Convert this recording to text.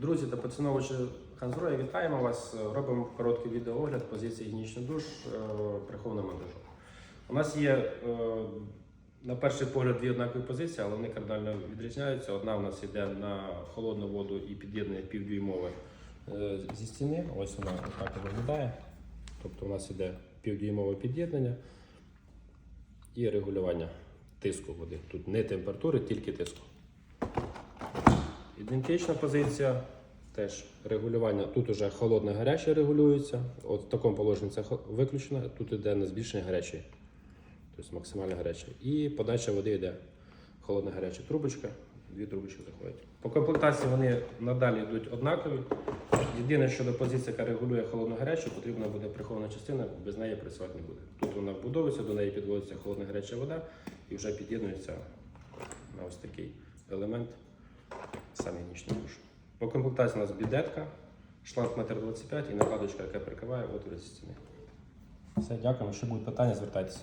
Друзі та поціновувачі Ханзброї, вітаємо вас. Робимо короткий відеоогляд позиції гінічний душ е, прихованого. У нас є е, на перший погляд дві однакові позиції, але вони кардинально відрізняються. Одна у нас йде на холодну воду і під'єднує півдюймове зі стіни. Ось вона так виглядає. Тобто у нас йде півдюймове під'єднання і регулювання тиску води. Тут не температури, тільки тиску. Ідентична позиція, теж регулювання. Тут уже холодне гаряче регулюється. От в такому положенні це виключено. Тут йде на збільшення гарячої, тобто максимально гаряче. І подача води йде холодна гаряча трубочка. Дві трубочки заходять. По комплектації вони надалі йдуть однакові. Єдине, що до позиції, яка регулює холодну гарячу, потрібна буде прихована частина, без неї працювати не буде. Тут вона вбудовується, до неї підводиться холодна гаряча вода і вже під'єднується на ось такий елемент самий нічний душ. По комплектації у нас бідетка, шланг 1,25 м і накладочка, яка прикриває отвори зі стіни. Все, дякуємо. Якщо будуть питання, звертайтеся.